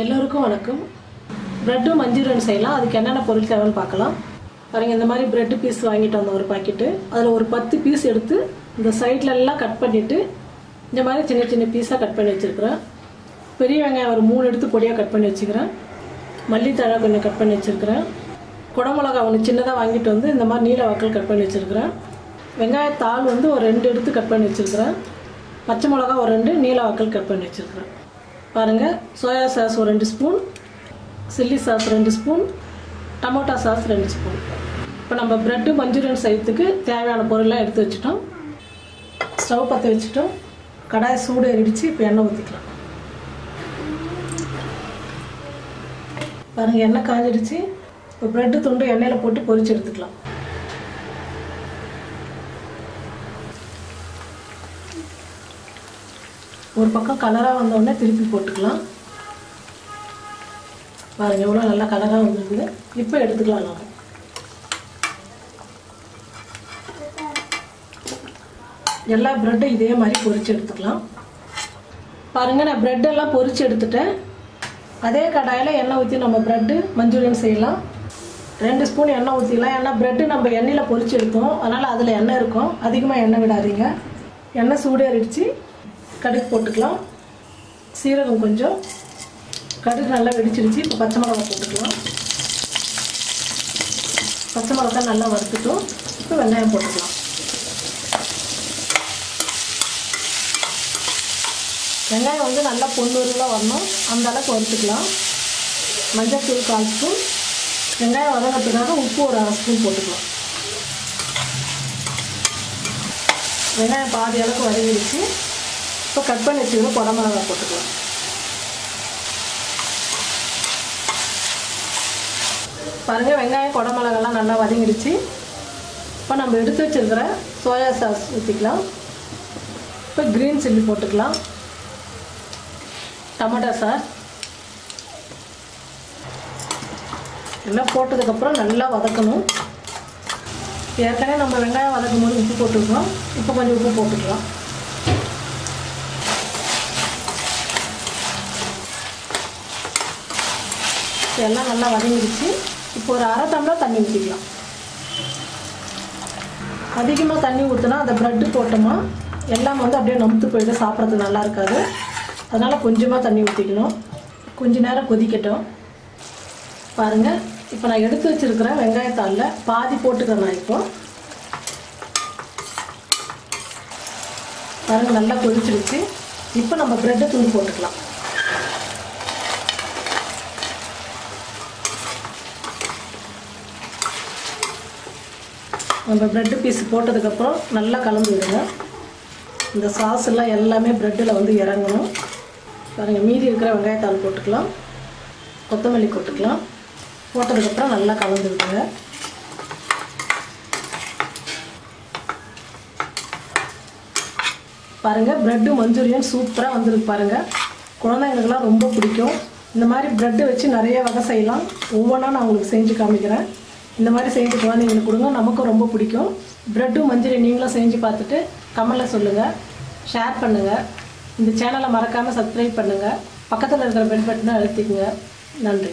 எல்லோருக்கும் வணக்கம். ப்ரெட்டும் மஞ்சூரியன் செய்யலாம். அதுக்கு என்னென்ன பொருள் தேவைன்னு பார்க்கலாம். பாருங்கள் இந்த மாதிரி ப்ரெட்டு பீஸ் வாங்கிட்டு வந்தோம் ஒரு பாக்கெட்டு அதில் ஒரு பத்து பீஸ் எடுத்து இந்த சைட்லெல்லாம் கட் பண்ணிவிட்டு இந்த மாதிரி சின்ன சின்ன பீஸாக கட் பண்ணி வச்சுருக்கிறேன். பெரிய வெங்காயம் ஒரு மூணு எடுத்து பொடியாக கட் பண்ணி வச்சுக்கிறேன். மல்லித்தழை கொஞ்சம் கட் பண்ணி வச்சுருக்கிறேன். குடமிளகா ஒன்று சின்னதாக வாங்கிட்டு வந்து இந்த மாதிரி நீல வாக்கல் கட் பண்ணி வச்சுருக்கிறேன். வெங்காயத்தாள் வந்து ஒரு ரெண்டு எடுத்து கட் பண்ணி வச்சுருக்கிறேன். பச்சை மிளகா ஒரு ரெண்டு நீல வாக்கல் கட் பண்ணி வச்சுருக்கிறேன். பாருங்கள் சோயா சாஸ் ஒரு ரெண்டு ஸ்பூன் சில்லி சாஸ் ரெண்டு ஸ்பூன் டமோட்டா சாஸ் ரெண்டு ஸ்பூன் இப்போ நம்ம ப்ரெட்டு மஞ்சூரியன் செய்யறதுக்கு தேவையான பொருள்லாம் எடுத்து வச்சுட்டோம். ஸ்டவ் பற்ற வச்சுட்டோம். கடாய் சூடு எரிடிச்சு இப்போ எண்ணெய் ஊற்றிக்கலாம் பாருங்கள் எண்ணெய் காஞ்சிடுச்சு. இப்போ ப்ரெட்டு துண்டு எண்ணெயில் போட்டு பொரிச்சு எடுத்துக்கலாம். ஒரு பக்கம் கலராக வந்தோடனே திருப்பி போட்டுக்கலாம். பாருங்கள் எவ்வளோ நல்லா கலராக வந்துருக்குது. இப்போ எடுத்துக்கலாம் நம்ம. எல்லா ப்ரெட்டும் இதே மாதிரி பொறிச்சு எடுத்துக்கலாம். பாருங்கள் நான் ப்ரெட் எல்லாம் எடுத்துட்டேன். அதே கடாயில் எண்ணெய் ஊற்றி நம்ம ப்ரெட்டு மஞ்சூரியன் செய்யலாம். ரெண்டு ஸ்பூன் எண்ணெய் ஊற்றிக்கலாம் ஏன்னா ப்ரெட்டு நம்ம எண்ணெயில் பொறிச்சு எடுத்தோம். அதனால் அதில் எண்ணெய் இருக்கும். அதிகமாக எண்ணெய் விடாதீங்க. எண்ணெய் சூடேறிடுச்சு. கடுகு போட்டுக்கலாம். சீரகம் கொஞ்சம். கடுகு நல்லா வெடிச்சிருச்சு. இப்போ பச்சை மிளகா போட்டுக்கலாம். பச்சை மிளகா நல்லா வறுத்துட்டோம். இப்போ வெங்காயம் போட்டுக்கலாம். வெங்காயம் வந்து நல்லா பொன்னூறுலாம் வரணும். அந்த அளவுக்கு வறுத்துக்கலாம். மஞ்சத்தூள் கால் ஸ்பூன். வெங்காயம் வதங்கிறதுக்காக உப்பு ஒரு அரை ஸ்பூன் போட்டுக்கலாம். வெங்காயம் பாதி அளவுக்கு வதங்கிடுச்சு இப்போ கட் பண்ணி வச்சுக்கணும் குடமிளகா போட்டுக்கலாம். பாருங்கள் வெங்காயம் குடமிளகாலாம் நல்லா வதங்கிடுச்சு. இப்போ நம்ம எடுத்து வச்சுருக்கிற சோயா சாஸ் ஊற்றிக்கலாம் இப்போ க்ரீன் சில்லி போட்டுக்கலாம். Tomato sauce. எல்லாம் போட்டதுக்கப்புறம் நல்லா வதக்கணும். ஏற்கனவே நம்ம வெங்காயம் வதக்கும் போது உப்பு போட்டுருக்கோம். இப்போ கொஞ்சம் உப்பு போட்டுக்கலாம். எல்லாம் நல்லா வதங்கிடுச்சு. இப்போ ஒரு அரை டம்ளர் தண்ணி ஊற்றிக்கலாம் அதிகமாக தண்ணி ஊற்றினா அந்த ப்ரெட்டு போட்டோமா எல்லாம் வந்து அப்படியே நமுத்து போயிட்டு சாப்பிட்றதுக்கு நல்லா இருக்காது. அதனால் கொஞ்சமாக தண்ணி ஊற்றிக்கணும் கொஞ்ச நேரம் கொதிக்கட்டும். பாருங்கள் இப்போ நான் எடுத்து வச்சுருக்கிறேன் வெங்காயத்தாளில் பாதி போட்டுக்கிறேன் நான் இப்போ. பாருங்கள் நல்லா கொதிச்சிருச்சு இப்போ நம்ம ப்ரெட்டை துணி போட்டுக்கலாம். நம்ம ப்ரெட்டு பீஸ் போட்டதுக்கப்புறம் நல்லா கலந்து விடுங்க. இந்த சாஸ் எல்லாம் எல்லாமே ப்ரெட்டில் வந்து இறங்கணும். பாருங்கள் மீதி இருக்கிற வெங்காயத்தாள் போட்டுக்கலாம். கொத்தமல்லி போட்டுக்கலாம். போட்டதுக்கப்புறம் நல்லா கலந்து விடுங்க. பாருங்கள் ப்ரெட்டு மஞ்சூரியன் சூப்பராக வந்துருக்கு பாருங்கள் குழந்தைங்களுக்குலாம் ரொம்ப பிடிக்கும். இந்த மாதிரி ப்ரெட்டு வச்சு நிறைய வகை செய்யலாம். ஒவ்வொன்றா நான் உங்களுக்கு செஞ்சு காமிக்கிறேன். இந்த மாதிரி செஞ்சு குழந்தைங்களுக்கு கொடுங்க. நமக்கும் ரொம்ப பிடிக்கும். ப்ரெட்டும் மஞ்சள் நீங்களும் செஞ்சு பார்த்துட்டு கமெண்டில் சொல்லுங்கள் ஷேர் பண்ணுங்கள் இந்த சேனலை மறக்காமல் சப்ஸ்கிரைப் பண்ணுங்கள் பக்கத்தில் இருக்கிற பெல் பட்டனை அழுத்திக்கங்க. நன்றி.